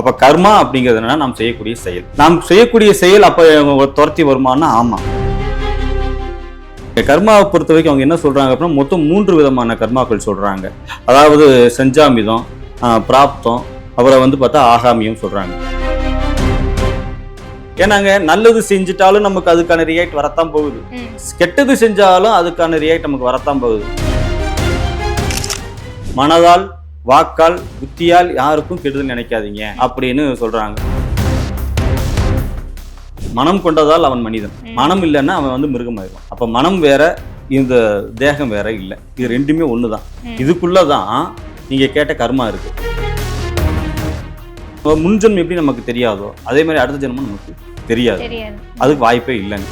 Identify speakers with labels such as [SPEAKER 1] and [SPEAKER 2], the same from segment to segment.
[SPEAKER 1] அப்ப கர்மா அப்படிங்கிறது என்னன்னா நாம் செய்யக்கூடிய செயல். நாம் செய்யக்கூடிய செயல் அப்ப துரத்தி வருமானா? ஆமா. கர்மாவை பொறுத்த வரைக்கும் அவங்க என்ன சொல்றாங்க அப்படின்னா மொத்தம் மூன்று விதமான கர்மாக்கள் சொல்றாங்க. அதாவது செஞ்சாமிதம் பிராப்தம் அப்புறம் வந்து பார்த்தா ஆகாமியம் சொல்றாங்க. ஏன்னாங்க நல்லது செஞ்சுட்டாலும் நமக்கு அதுக்கான ரியாக்ட் வரத்தான் போகுது. கெட்டது செஞ்சாலும் அதுக்கான ரியாக்ட் நமக்கு வரத்தான் போகுது. மனதால் வாக்கால் புத்தியால் யாருக்கும் கெடுதல் நினைக்காதீங்க அப்படின்னு சொல்றாங்க. மனம் கொண்டதால் அவன் மனிதன். மனம் இல்லைன்னா அவன் வந்து மிருகமாயிருவான் அப்ப மனம் வேற இந்த தேகம் வேற இல்லை. இது ரெண்டுமே ஒண்ணுதான். இதுக்குள்ளதான் நீங்க கேட்ட கர்மா இருக்கு. முன்ஜென்மம் எப்படி நமக்கு தெரியாதோ அதே மாதிரி அடுத்த ஜென்மம் நமக்கு தெரியாது.
[SPEAKER 2] தெரியாது.
[SPEAKER 1] அதுக்கு வாய்ப்பே இல்லைங்க.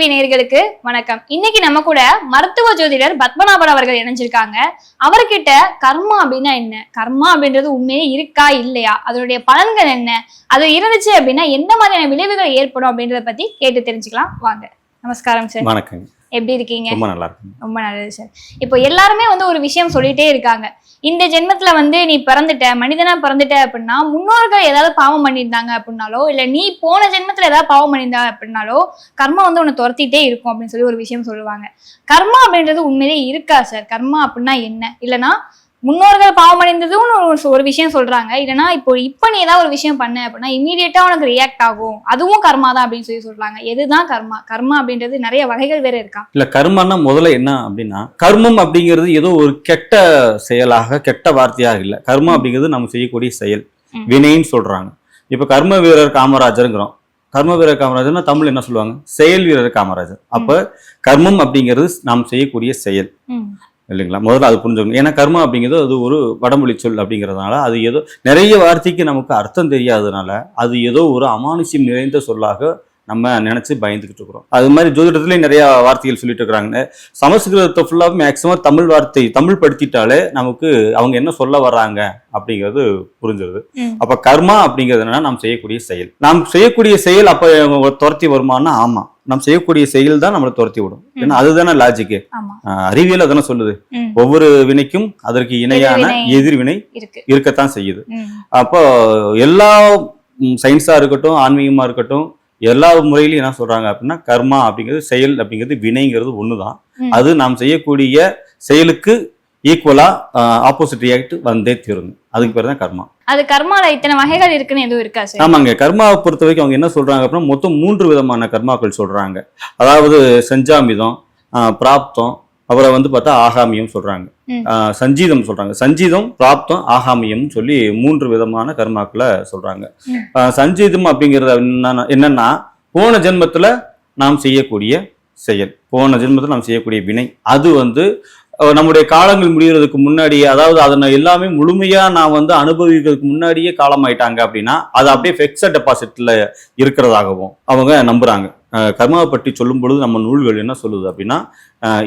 [SPEAKER 2] டிவி நேயர்களுக்கு வணக்கம். இன்னைக்கு நம்ம கூட மருத்துவ ஜோதிடர் பத்மநாபன் அவர்கள் இணைஞ்சிருக்காங்க. அவர்கிட்ட கர்மா அப்படின்னா என்ன? கர்மா அப்படின்றது உண்மையே இருக்கா இல்லையா? அதனுடைய பலன்கள் என்ன? அது இருந்துச்சு அப்படின்னா எந்த மாதிரியான விளைவுகள் ஏற்படும் அப்படின்றத பத்தி கேட்டு தெரிஞ்சுக்கலாம். வாங்க. நமஸ்காரம் சார்.
[SPEAKER 1] வணக்கம்
[SPEAKER 2] எப்படி இருக்கீங்க?
[SPEAKER 1] ரொம்ப நல்லா இருக்குங்க
[SPEAKER 2] ரொம்ப நல்லது சார் இப்போ எல்லாருமே வந்து ஒரு விஷயம் சொல்லிட்டே இருக்காங்க. இந்த ஜென்மத்துல வந்து நீ பிறந்துட்ட மனிதனா பிறந்துட்ட அப்படின்னா முன்னோர்கள் ஏதாவது பாவம் பண்ணியிருந்தாங்க அப்படின்னாலோ இல்ல நீ போன ஜென்மத்துல ஏதாவது பாவம் பண்ணியிருந்தா அப்படின்னாலோ கர்மா வந்து உன்னை துரத்திட்டே இருக்கும் அப்படின்னு சொல்லி ஒரு விஷயம் சொல்லுவாங்க. கர்மா அப்படின்றது உண்மையிலே இருக்கா சார் கர்மா அப்படின்னா என்ன? இல்லைன்னா முன்னோர்கள் பாவம் அடைந்ததும் ஒரு- விஷயம் சொல்றாங்க. இல்லைன்னா இப்போ இப்போ நீ ஏதாவது ஒரு விஷயம் பண்ண அப்படின்னா இமீடியட்டா உனக்கு ரியாக்ட் ஆகும். அதுவும் கர்மா தான் அப்படின்னு சொல்லி சொல்றாங்க. எதுதான் கர்மா? கர்மா அப்படின்றது நிறைய வகைகள் வேற இருக்கா?
[SPEAKER 1] இல்ல கர்மன்னா முதல்ல என்ன அப்படின்னா கர்மம் அப்படிங்கிறது ஏதோ ஒரு கெட்ட செயலாக கெட்ட வார்த்தையாக இல்ல. கர்மம் அப்படிங்கிறது நம்ம செய்யக்கூடிய செயல். வினைன்னு சொல்றாங்க. இப்ப கர்ம வீரர் காமராஜருங்கிறோம். கர்ம வீரர் காமராஜர்னா தமிழ் என்ன சொல்லுவாங்க? செயல் வீரர் காமராஜர். அப்ப கர்மம் அப்படிங்கிறது நாம் செய்யக்கூடிய செயல். இல்லைங்களா? முதல்ல அது புரிஞ்சுக்கணும். ஏன்னா கர்மம் அப்படிங்கிறது அது ஒரு வடமொழி சொல் அப்படிங்கிறதுனால அது ஏதோ நிறைய வார்த்தைக்கு நமக்கு அர்த்தம் தெரியாததுனால அது ஏதோ ஒரு அமானுஷ்யம் நிறைந்த சொல்லாக நம்ம நினைச்சு பயந்துகிட்டு இருக்கிறோம். அது மாதிரி ஜோதிடத்துலேயும் நிறைய வார்த்தைகள் சொல்லிட்டு இருக்கிறாங்க. சமஸ்கிருதத்தை ஃபுல்லாக மேக்சிமம் தமிழ் வார்த்தை தமிழ் படுத்திட்டாலே நமக்கு அவங்க என்ன சொல்ல வர்றாங்க அப்படிங்கிறது புரிஞ்சிருது. அப்ப கர்மா அப்படிங்கிறது என்னன்னா நாம் செய்யக்கூடிய செயல். நாம் செய்யக்கூடிய செயல் அப்ப துரத்தி வருமானா? ஆமா. நாம் செய்யக்கூடிய செயல் தான் நம்மளை துரத்தி விடும். ஏன்னா அதுதானே லாஜிக்கு அறிவியல் அதனை சொல்லுது. ஒவ்வொரு வினைக்கும் அதற்கு இணையான
[SPEAKER 2] எதிர்வினை.
[SPEAKER 1] எதிர்வினை
[SPEAKER 2] இருக்கு.
[SPEAKER 1] இருக்கத்தான் செய்யுது. அப்போ எல்லா சயின்ஸா இருக்கட்டும் ஆன்மீகமா இருக்கட்டும் எல்லா முறையிலையும் என்ன சொல்றாங்க அப்படின்னா கர்மா அப்படிங்கிறது செயல் அப்படிங்கிறது வினைங்கிறது ஒண்ணுதான்.
[SPEAKER 2] ம்.
[SPEAKER 1] அது நாம் செய்யக்கூடிய செயலுக்கு ஈக்குவலா ஆப்போசிட் ரியாக்ட் வந்தே தீருங்க அதுக்கு பேர் தான் கர்மா.
[SPEAKER 2] அது கர்மால இத்தனை வகைகள் இருக்குன்னு எதுவும் இருக்கா சார்?
[SPEAKER 1] ஆமாங்க. கர்மாவை பொறுத்த வரைக்கும் அவங்க என்ன சொல்றாங்க அப்படின்னா மொத்தம் மூன்று விதமான கர்மாக்கள் சொல்றாங்க. அதாவது செஞ்சாமிதம் பிராப்தம் அப்புறம் வந்து பார்த்தா ஆகாமியம் சொல்றாங்க. சஞ்சீதம் சொல்றாங்க. சஞ்சீதம் பிராப்தம் ஆகாமியம் சொல்லி மூன்று விதமான கர்மாக்களை சொல்றாங்க. சஞ்சீதம் அப்படிங்கிறது என்னன்னா- என்னன்னா போன ஜென்மத்துல நாம் செய்யக்கூடிய செயல் போன ஜென்மத்தில் நாம் செய்யக்கூடிய வினை. அது வந்து நம்முடைய காலங்கள் முடிகிறதுக்கு முன்னாடியே அதாவது அதனை எல்லாமே முழுமையா நான் வந்து அனுபவிக்கிறதுக்கு முன்னாடியே காலமாயிட்டாங்க அப்படின்னா அது அப்படியே ஃபிக்ஸட் டெபாசிட்ல இருக்கிறதாகவும் அவங்க நம்புறாங்க. கர்மாவை பற்றி சொல்லும் பொழுது நம்ம நூல்கள் என்ன சொல்லுது அப்படின்னா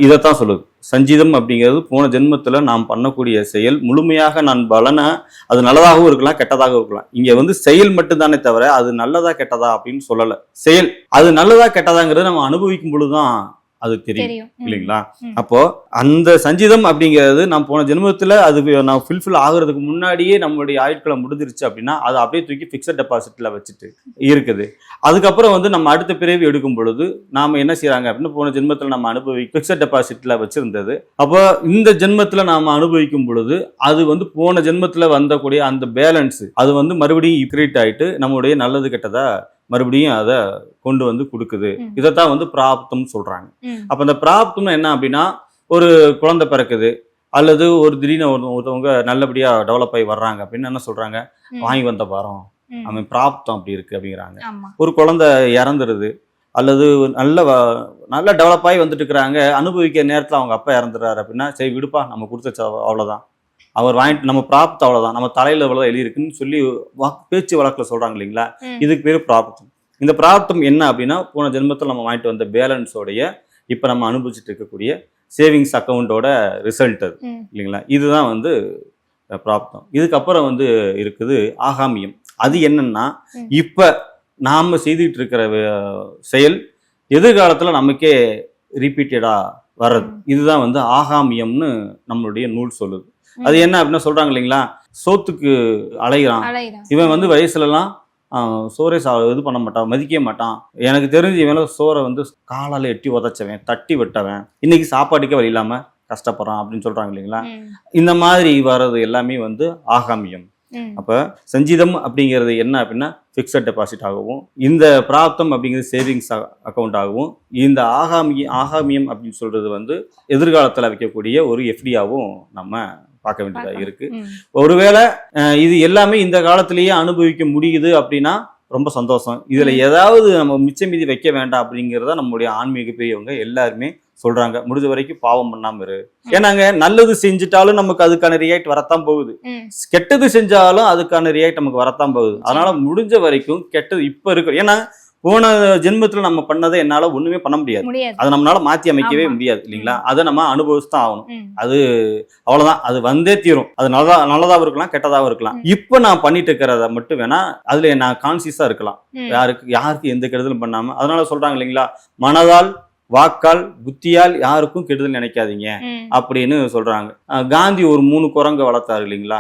[SPEAKER 1] இதைத்தான் சொல்லுது. சஞ்சீதம் அப்படிங்கிறது போன ஜென்மத்தில் நாம் பண்ணக்கூடிய செயல். முழுமையாக நான் பலனை அது நல்லதாகவும் இருக்கலாம் கெட்டதாகவும் இருக்கலாம். இங்கே வந்து செயல் மட்டும்தானே தவிர அது நல்லதா கெட்டதா அப்படின்னு சொல்லலை. செயல். அது நல்லதா கெட்டதாங்கிறது நம்ம அனுபவிக்கும் பொழுது தான் அது தெரியும். இல்லைங்களா. அப்போ அந்த சஞ்சிதம் அப்படிங்கிறது நான் போன ஜென்மத்துல அது நான் ஃபில்ஃபில் ஆகுறதுக்கு முன்னாடியே நம்மளுடைய ஆயுட்களை முடிஞ்சிருச்சு அப்படின்னா அதை அப்படியே தூக்கி ஃபிக்ஸட் டெபாசிட்ல வச்சுட்டு இருக்குது அதுக்கப்புறம் வந்து நம்ம அடுத்த பிறவி எடுக்கும் பொழுது நாம என்ன செய்றாங்க அப்படின்னா போன ஜென்மத்துல நம்ம அனுபவி ஃபிக்ஸட் டெபாசிட்ல வச்சிருந்தது அப்போ இந்த ஜென்மத்துல நாம அனுபவிக்கும் பொழுது அது வந்து போன ஜென்மத்துல வந்தக்கூடிய அந்த பேலன்ஸ் அது வந்து மறுபடியும் கிரியேட் ஆயிட்டு நம்மளுடைய நல்லது கெட்டதா மறுபடியும் அதை கொண்டு வந்து கொடுக்குது. இதைத்தான் வந்து பிராப்தம் சொல்றாங்க. அப்ப இந்த பிராப்தம்னு என்ன அப்படின்னா ஒரு குழந்தை பிறக்குது அல்லது ஒரு திடீர்னு ஒரு ஒருத்தவங்க நல்லபடியா டெவலப் ஆகி வர்றாங்க அப்படின்னு என்ன சொல்றாங்க. வாங்கி வந்த வரோம்
[SPEAKER 2] ம்.
[SPEAKER 1] அவன் பிராப்தம் அப்படி இருக்கு அப்படிங்கிறாங்க ஒரு குழந்தை இறந்துருது அல்லது நல்ல நல்ல டெவலப் ஆகி வந்துட்டு இருக்கிறாங்க அனுபவிக்கிற நேரத்தில் அவங்க அப்பா இறந்துறாரு அப்படின்னா சரி விடுப்பா நம்ம கொடுத்த அவ்வளவுதான் அவர் வாங்கிட்டு நம்ம பிராப்தம் அவ்வளவுதான். நம்ம தலையில இவ்வளவு எழுதியிருக்குன்னு சொல்லி பேச்சு வழக்குல சொல்றாங்க இல்லைங்களா. இதுக்கு பேர் பிராப்தம் இந்த பிராப்தம் என்ன அப்படின்னா போன ஜென்மத்தில் நம்ம வாங்கிட்டு வந்த பேலன்ஸோடைய இப்போ நம்ம அனுபவிச்சுட்டு இருக்கக்கூடிய சேவிங்ஸ் அக்கௌண்ட்டோட ரிசல்ட் அது. இல்லைங்களா? இதுதான் வந்து பிராப்தம் இதுக்கப்புறம் வந்து இருக்குது ஆகாமியம். அது என்னன்னா. இப்ப நாம செய்துட்டு இருக்கிற செயல் எதிர்காலத்துல நமக்கே ரிப்பீட்டடா வர்றது. இதுதான் வந்து ஆகாமியம்னு நம்மளுடைய நூல் சொல்லுது. அது என்ன அப்படின்னா சொல்றாங்க இல்லைங்களா? சோத்துக்கு அலைகிறான் இவன் வந்து வயசுலலாம் ஆஹ், சோறே சா இது பண்ண மாட்டான் மதிக்க மாட்டான். எனக்கு தெரிஞ்சு இவன் சோறை வந்து காலால எட்டி உதச்சவன் தட்டி விட்டவன். இன்னைக்கு சாப்பாட்டுக்கே வழி இல்லாம கஷ்டப்படுறான் அப்படின்னு சொல்றாங்க இல்லைங்களா? இந்த மாதிரி வர்றது எல்லாமே வந்து ஆகாமியம். அப்ப சஞ்சீதம் அப்படிங்கிறது என்ன அப்படின்னா ஃபிக்ஸட் டெபாசிட் ஆகவும் இந்த பிராப்தம் அப்படிங்கிறது சேவிங்ஸ் அக்கௌண்ட் ஆகவும் இந்த ஆகாமி ஆகாமியம் அப்படின்னு சொல்றது வந்து எதிர்காலத்துல வைக்கக்கூடிய ஒரு எஃப்டியாவும் நம்ம பார்க்க வேண்டியதா. இருக்கு. ஒருவேளை இது எல்லாமே இந்த காலத்திலேயே அனுபவிக்க முடியுது அப்படின்னா ரொம்ப சந்தோஷம். இதுல ஏதாவது நம்ம மிச்சம் மீதி வைக்க வேண்டாம் அப்படிங்கிறத நம்மளுடைய ஆன்மீக பெரியவங்க எல்லாருமே சொல்றாங்க. முடிஞ்ச வரைக்கும் பாவம் பண்ணாம இரு. ஏன்னாங்க நல்லது செஞ்சுட்டாலும் நமக்கு அதுக்கான ரியாக்ட் வரத்தான் போகுது. கெட்டது செஞ்சாலும் அதுக்கான ரியாக்ட் நமக்கு வரத்தான் போகுது. அதனால முடிஞ்ச வரைக்கும் கெட்டது இப்ப இருக்கு. ஏன்னா போன ஜென்மத்துல நம்ம பண்ணதை என்னால ஒண்ணுமே பண்ண முடியாது. அதை நம்மளால மாத்தி அமைக்கவே. முடியாது இல்லைங்களா? அதை நம்ம அனுபவிச்சு தான் ஆகணும்.
[SPEAKER 2] ம்,
[SPEAKER 1] அவ்வளவுதான். அது வந்தே தீரும். அது நல்லதா நல்லதாவும் இருக்கலாம் கெட்டதாவும் இருக்கலாம். இப்ப நான் பண்ணிட்டு இருக்கிறத மட்டும் வேணா அதுல நான் கான்சியஸா இருக்கலாம். யாருக்கு யாருக்கு எந்த கெடுதலும் பண்ணாம அதனால சொல்றாங்க இல்லைங்களா? மனதால் வாக்கால் புத்தியால் யாருக்கும் கெடுதல் நினைக்காதீங்க அப்படின்னு சொல்றாங்க. காந்தி ஒரு மூணு குரங்க வளர்த்தாரு இல்லைங்களா?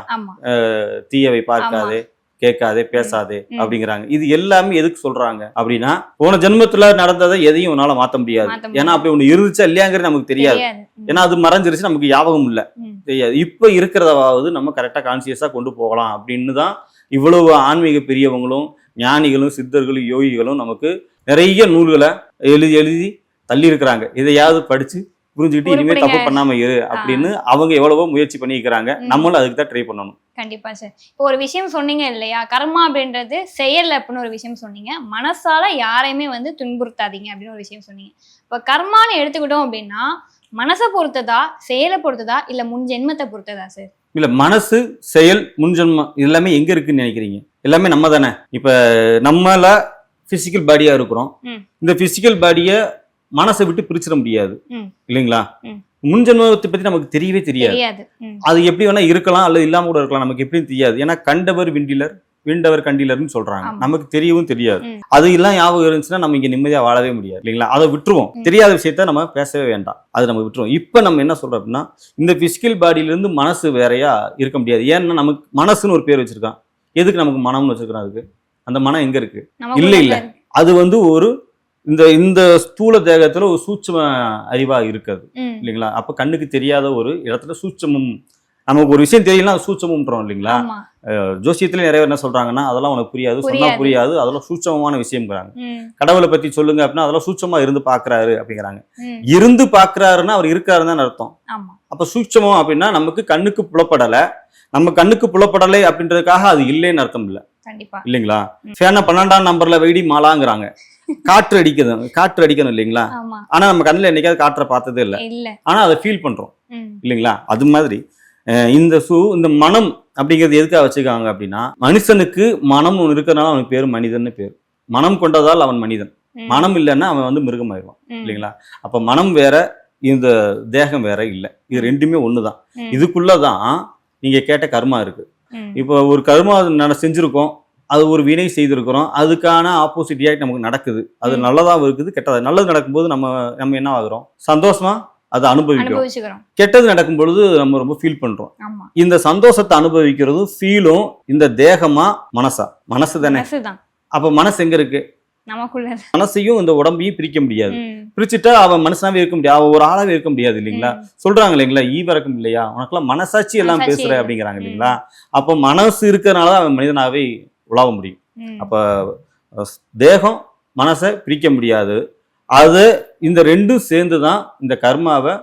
[SPEAKER 1] தீயவை பார்க்காதே. கேட்காதே பேசாதே. அப்படிங்கிறாங்க. இது எல்லாமே எதுக்கு சொல்றாங்க அப்படின்னா போன ஜென்மத்துல நடந்ததை எதையும் உன்னால மாத்த முடியாது. ஏன்னா அப்படி ஒண்ணு இருந்துச்சா இல்லையாங்கிறது நமக்கு தெரியாது. ஏன்னா அது மறைஞ்சிருச்சு நமக்கு ஞாபகம் இல்ல. தெரியாது. இப்ப இருக்கிறதாவது நம்ம கரெக்டா கான்சியஸா கொண்டு போகலாம் அப்படின்னு தான் இவ்வளவு ஆன்மீக பெரியவங்களும் ஞானிகளும் சித்தர்களும் யோகிகளும் நமக்கு நிறைய நூல்களை எழுதி எழுதி தள்ளி இருக்கிறாங்க இதையாவது படிச்சு புரிஞ்சுக்கிட்டு இனிமே தப்பு. பண்ணாம இரு அப்படின்னு அவங்க எவ்வளவோ முயற்சி பண்ணிக்கிறாங்க. நம்மளும் அதுக்கு தான் ட்ரை பண்ணணும்.
[SPEAKER 2] கண்டிப்பா சார் இப்போ ஒரு விஷயம் சொன்னீங்க இல்லையா? கர்மா அப்படின்றது செயல் அப்படின்னு ஒரு விஷயம் சொன்னீங்க. மனசால யாரையுமே வந்து துன்புறுத்தாதீங்க அப்படின்னு ஒரு விஷயம் சொன்னீங்க. இப்போ கர்மான்னு எடுத்துக்கிட்டோம் அப்படின்னா மனசை பொறுத்ததா செயலை பொறுத்ததா இல்ல முன் ஜென்மத்தை பொறுத்ததா சார்
[SPEAKER 1] இல்ல மனசு செயல் முன்ஜென்மம் இது எல்லாமே எங்க இருக்குன்னு நினைக்கிறீங்க? எல்லாமே நம்ம தானே? இப்ப நம்மள பிசிக்கல் பாடியா இருக்கிறோம். இந்த பிசிக்கல் பாடிய மனசை விட்டு பிரிச்சிட முடியாது. இல்லைங்களா?
[SPEAKER 2] ம்.
[SPEAKER 1] முன்ஜென்மத்தை பத்தி நமக்கு தெரியவே தெரியாது. அது எப்படி வேணா இருக்கலாம் அல்லது இல்லாம கூட இருக்கலாம் நமக்கு எப்படின்னு தெரியாது. ஏன்னா கண்டவர் விண்டிலர் விண்டவர் கண்டிலர்னு சொல்றாங்க. நமக்கு தெரியவும் தெரியாது. அது எல்லாம் ஞாபகம் இருந்துச்சுன்னா நம்ம இங்க நிம்மதியா வாழவே முடியாது. இல்லைங்களா? அதை விட்டுருவோம். தெரியாத விஷயத்த நம்ம பேசவே வேண்டாம். அது நம்ம விட்டுருவோம். இப்ப நம்ம என்ன சொல்றோம் அப்படின்னா இந்த பிசிக்கல் பாடியில இருந்து மனசு வேறையா இருக்க முடியாது. ஏன்னா நமக்கு மனசுன்னு ஒரு பேர் வச்சிருக்கான். எதுக்கு நமக்கு மனம்னு வச்சிருக்கான் அதுக்கு? அந்த மனம் எங்க இருக்கு? இல்ல, இல்ல. அது வந்து ஒரு இந்த இந்த ஸ்தூல தேகத்துல ஒரு சூட்சும அறிவா இருக்குது இல்லைங்களா? அப்ப கண்ணுக்கு தெரியாத ஒரு இடத்துல சூட்சமும் நமக்கு ஒரு விஷயம் தெரியலனா அது சூட்சமுன்றோம் இல்லைங்களா? ஜோசியத்துல நிறைய பேர் என்ன சொல்றாங்கன்னா அதெல்லாம் உனக்கு புரியாது சொன்னா
[SPEAKER 2] புரியாது.
[SPEAKER 1] அதெல்லாம் சூட்சமமான விஷயம்ங்கிறாங்க. கடவுளை பத்தி சொல்லுங்க அப்படின்னா அதெல்லாம் சூட்சமா இருந்து பாக்குறாரு அப்படிங்கிறாங்க. இருந்து பாக்குறாருன்னா அவர் இருக்காருன்னு அர்த்தம். அப்ப சூட்சமம் அப்படின்னா நமக்கு கண்ணுக்கு புலப்படல நம்ம கண்ணுக்கு புலப்படலை அப்படின்றதுக்காக அது இல்லைன்னு அர்த்தம் இல்ல. இல்லைங்களா. ஃபேனை பன்னெண்டாம் நம்பர்ல வைடி மாலாங்கிறாங்க. காற்று அடிக்குது. காற்று அடிக்கணும் இல்லைங்களா? ஆனா நம்ம கண்ணுல என்னைக்காவது காற்றை பார்த்ததே இல்ல. ஆனா அதை ஃபீல் பண்றோம். இல்லைங்களா? அது மாதிரி இந்த சூ இந்த மனம் அப்படிங்கிறது எதுக்காக வச்சுக்காங்க அப்படின்னா மனுஷனுக்கு மனம் ஒன்று இருக்கிறதுனால அவனுக்கு பேர் மனிதன்னு பேர். மனம் கொண்டதால் அவன் மனிதன். மனம் இல்லைன்னா அவன் வந்து மிருகமாயிருவான்
[SPEAKER 2] ம்,
[SPEAKER 1] இல்லைங்களா? அப்ப மனம் வேற இந்த தேகம் வேற இல்லை. இது ரெண்டுமே ஒண்ணுதான். இதுக்குள்ளதான் நீங்க கேட்ட கர்மா இருக்கு. இப்போ ஒரு கர்மா நட செஞ்சிருக்கோம். அது ஒரு வினை செய்திருக்கிறோம். அதுக்கான ஆப்போசிட் ரியாக்ட் நமக்கு நடக்குது. அது. நல்லதாகவும் இருக்குது கெட்டது நல்லது நடக்கும்போது நம்ம நம்ம என்ன ஆகுறோம்? சந்தோஷமா அதை அனுபவிக்கிறோம். கெட்டது நடக்கும் பொழுது நம்ம ரொம்ப ஃபீல் பண்றோம். இந்த சந்தோஷத்தை அனுபவிக்கிறதும் ஃபீலும் இந்த தேகமா மனசா? மனசு தானே?
[SPEAKER 2] மனசுதான்.
[SPEAKER 1] அப்ப மனசு எங்க இருக்கு. மனசையும் இந்த உடம்பையும் பிரிக்க முடியாது. பிரிச்சுட்டா அவன் மனுஷனாவே இருக்க முடியாது. அவன் ஒரு ஆளாவே இருக்க முடியாது இல்லைங்களா? சொல்றாங்க இல்லைங்களா? ஈவரக்கம் இல்லையா? உனக்கெல்லாம் மனசாட்சி எல்லாம் பேசுற. அப்படிங்கிறாங்க இல்லைங்களா? அப்ப மனசு இருக்கிறதுனால தான் அவன் மனிதனாவே உலாவ முடியும். அப்ப தேகம் மனசை பிரிக்க முடியாது. அது இந்த ரெண்டும் சேர்ந்து தான் இந்த கர்மாவை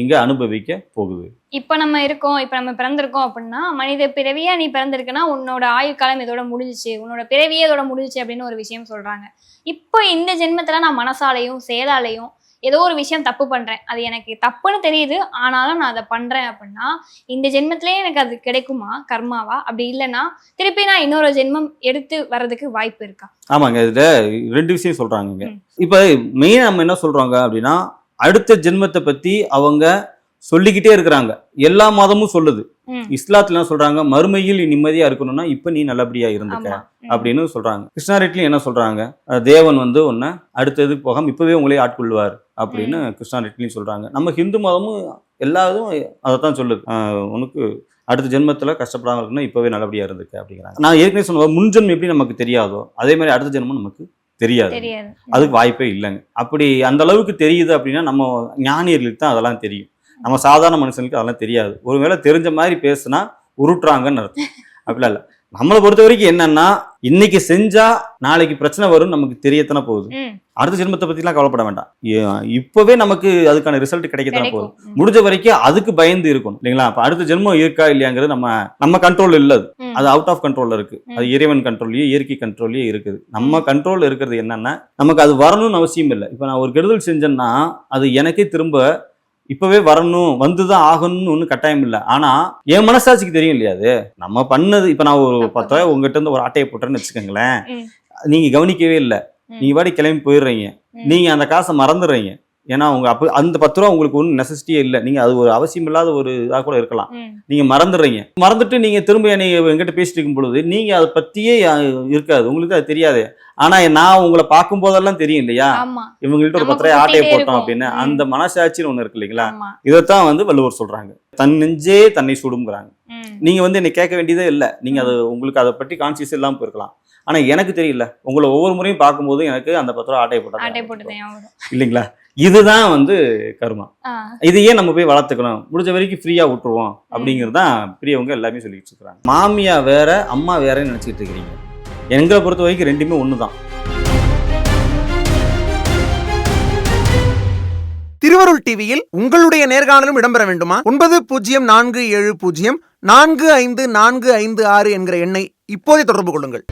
[SPEAKER 1] இங்க அனுபவிக்க போகுது.
[SPEAKER 2] இப்ப நம்ம இருக்கோம் இப்ப நம்ம பிறந்திருக்கோம் அப்படின்னா மனித பிறவியா நீ பிறந்திருக்குன்னா உன்னோட ஆயுட்காலம் இதோட முடிஞ்சுச்சு உன்னோட பிறவியே இதோட முடிஞ்சுச்சு அப்படின்னு ஒரு விஷயம் சொல்றாங்க. இப்போ இந்த ஜென்மத்துல நான் மனசாலையும் செயலாலையும் ஏதோ ஒரு விஷயம் தப்பு பண்றேன். அது எனக்கு தப்புன்னு தெரியுது. ஆனாலும் நான் அதை பண்றேன் அப்படின்னா இந்த ஜென்மத்திலேயே எனக்கு அது கிடைக்குமா? கர்மாவா? அப்படி இல்லைன்னா திருப்பி நான் இன்னொரு ஜென்மம் எடுத்து வர்றதுக்கு வாய்ப்பு இருக்கா?
[SPEAKER 1] ஆமாங்க. இதுல ரெண்டு விஷயம்
[SPEAKER 2] ம்.
[SPEAKER 1] இப்ப மெயின் நம்ம என்ன சொல்றாங்க அப்படின்னா அடுத்த ஜென்மத்தை பத்தி அவங்க சொல்லிக்கிட்டே இருக்கிறாங்க. எல்லா மதமும் சொல்லுது. இஸ்லாத்துல சொல்றாங்க மறுமையில் நிம்மதியா இருக்கணும்னா இப்ப நீ நல்லபடியா இருந்துக்க. அப்படின்னு சொல்றாங்க. கிருஷ்ணாரெட்டிலையும் என்ன சொல்றாங்க? தேவன் வந்து உன்னை அடுத்தது போகாம இப்பவே உங்களே ஆட்கொள்வார் அப்படின்னு கிருஷ்ணாரெட்டிலையும் சொல்றாங்க. நம்ம ஹிந்து மதமும் எல்லா இதுவும் அதைத்தான் சொல்லுது. உனக்கு அடுத்த ஜென்மத்துல கஷ்டப்படாம இருக்கணும் இப்பவே நல்லபடியா இருந்துக்க அப்படிங்கிறாங்க. நான் ஏற்கனவே சொன்ன முன்ஜென்மம் எப்படி நமக்கு தெரியாதோ அதே மாதிரி அடுத்த ஜென்மம் நமக்கு தெரியாது.
[SPEAKER 2] தெரியாது.
[SPEAKER 1] அதுக்கு வாய்ப்பே இல்லைங்க. அப்படி அந்த அளவுக்கு தெரியுது அப்படின்னா நம்ம ஞானியர்களுக்கு தான் அதெல்லாம் தெரியும். நம்ம சாதாரண மனுஷனுக்கு அதெல்லாம் தெரியாது. ஒருவேளை தெரிஞ்ச மாதிரி பேசுனா உருட்டுறாங்கன்னு அர்த்தம். அப்படிலாம் இல்லை. நம்மளை பொறுத்த வரைக்கும் என்னன்னா இன்னைக்கு செஞ்சா நாளைக்கு பிரச்சனை வரும்னு நமக்கு தெரியத்தானே போகுது. அடுத்த ஜென்மத்தை பத்திலாம் கவலைப்பட வேண்டாம். இப்பவே நமக்கு அதுக்கான ரிசல்ட் கிடைக்கத்தானே போகுது. முடிஞ்ச வரைக்கும் அதுக்கு பயந்து இருக்கணும். இல்லைங்களா? அப்ப அடுத்த ஜென்மம் இருக்கா இல்லையாங்கிறது நம்ம நம்ம கண்ட்ரோல் இல்ல. அது. அவுட் ஆஃப் கண்ட்ரோல்ல இருக்கு. அது இறைவன் கண்ட்ரோல்லயே இயற்கை கண்ட்ரோல்லயே இருக்குது. நம்ம கண்ட்ரோல்ல இருக்கிறது என்னன்னா நமக்கு அது வரணும்னு அவசியம் இல்லை. இப்ப நான் ஒரு கெடுதல் செஞ்சேன்னா அது எனக்கே திரும்ப இப்பவே வரணும் வந்துதான் ஆகணும்னு ஒன்றும் கட்டாயம் இல்லை ஆனா என் மனசாட்சிக்கு தெரியும் இல்லையா அது நம்ம பண்ணது இப்ப நான் ஒரு. பத்தாயிரம் உங்ககிட்ட இருந்து ஒரு ஆட்டையை போட்டேன்னு வச்சுக்கோங்களேன். நீங்க கவனிக்கவே இல்லை. நீங்க வாடி கிளம்பி போயிடுறீங்க. நீங்க அந்த காசை மறந்துடுறீங்க ஏன்னா உங்க அப்ப அந்த பத்து ரூபா உங்களுக்கு ஒன்றும் நெசசிட்டியே இல்லை. நீங்க அது ஒரு அவசியம் இல்லாத ஒரு இதா கூட இருக்கலாம். நீங்க மறந்துடுறீங்க. மறந்துட்டு நீங்க திரும்ப என்னை என்கிட்ட பேசிட்டு இருக்கும் பொழுது நீங்க அதை பத்தியே அஹ், இருக்காது. உங்களுக்கு அது தெரியாது. ஆனா நான் உங்களை பார்க்கும் போதெல்லாம் தெரியும் இல்லையா? இவங்கள்ட்ட ஒரு பத்து ரூபாய் ஆட்டையை போட்டோம். அப்படின்னு. அந்த மனசாட்சின்னு ஒண்ணு இருக்கு இல்லைங்களா? இதைத்தான் வந்து வள்ளுவர் சொல்றாங்க. தன் நெஞ்சே தன்னை சுடுங்கிறாங்க. நீங்க வந்து என்னை கேட்க வேண்டியதே இல்லை. நீங்க அது உங்களுக்கு அதை பற்றி கான்சியஸ் இல்லாம போயிருக்கலாம். ஆனா எனக்கு தெரியல. உங்களை ஒவ்வொரு முறையும் பார்க்கும்போது எனக்கு அந்த பத்து ரூபா ஆட்டையை
[SPEAKER 2] ஆட்டை ஆகணும்.
[SPEAKER 1] இல்லைங்களா? இதுதான் வந்து கர்மா. இதையே நம்ம போய் வளர்த்துக்கணும். முடிஞ்ச வரைக்கும் ஃப்ரீயா விட்டுருவோம் அப்படிங்கிறது தான் பெரியவங்க எல்லாமே சொல்லிட்டு இருக்காங்க மாமியா வேற அம்மா வேறன்னு நினைச்சிட்டு இருக்கிறீங்க. எங்களை பொறுத்த வரைக்கும் ரெண்டுமே ஒண்ணுதான்.
[SPEAKER 3] திருவருள் டிவியில் உங்களுடைய நேர்காணலும் இடம்பெற வேண்டுமா? ஒன்பது பூஜ்ஜியம் நான்கு ஏழு பூஜ்ஜியம் நான்கு ஐந்து நான்கு ஐந்து ஆறு என்கிற எண்ணை இப்போதே தொடர்பு கொள்ளுங்கள்.